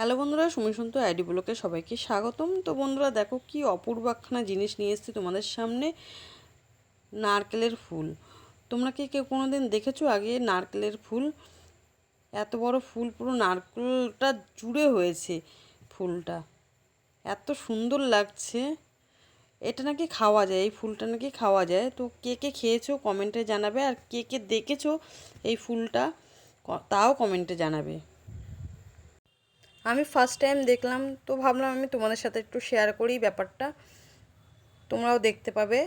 Hello বন্ধুরা, সুমি সন্ত, ID ব্লকে সবাইকে স্বাগতম। তো বন্ধুরা, দেখো কি অপূর্ব একখানা জিনিস নিয়ে এসেছি তোমাদের সামনে। নারকেলের ফুল। তোমরা কি কেউ কোনো দিন দেখেছ আগে নারকেলের ফুল? এত বড় ফুল, পুরো নারকেলটা জুড়ে হয়েছে ফুলটা। এত সুন্দর লাগছে। এটা নাকি খাওয়া যায়, এই ফুলটা নাকি খাওয়া যায়। তো কে কে খেয়েছো কমেন্টে জানাবে, আর কে কে দেখেছ এই ফুলটা তাও কমেন্টে জানাবে। আমি ফার্স্ট টাইম দেখলাম, তো ভাবলাম আমি তোমাদের সাথে একটু শেয়ার করি ব্যাপারটা। তোমরাও দেখতে পাবে।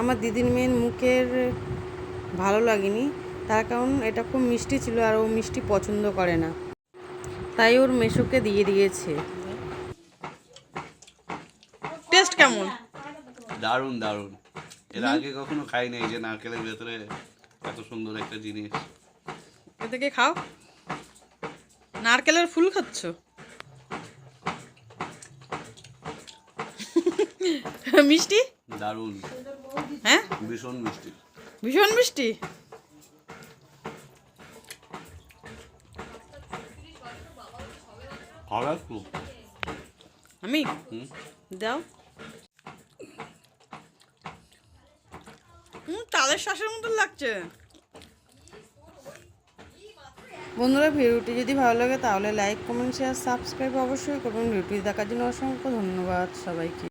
আমার দিদির মেয়ের মুখের ভালো লাগেনি। তার কারণ এটা খুব মিষ্টি ছিল আর ও মিষ্টি পছন্দ করে না। তাই ওর মেশোকে দিয়ে দিয়েছে। টেস্ট কেমন? দারুণ দারুণ। এর আগে কখনো খাইনি এই যে নারকেলের ভেতরে এত সুন্দর একটা জিনিস। এ থেকে খাও। নারকেলের ফুল খাচ্ছ? মিষ্টি? দারুণ। হ্যাঁ? ভীষণ মিষ্টি। ভীষণ মিষ্টি? আমি? দাও। হুম তালের শ্বাসের মতন লাগছে। বন্ধুরা ভিডিওটি যদি ভালো লাগে তাহলে লাইক কমেন্ট শেয়ার সাবস্ক্রাইব অবশ্যই করবেন। ভিডিওটি দেখার জন্য অসংখ্য ধন্যবাদ সবাইকে।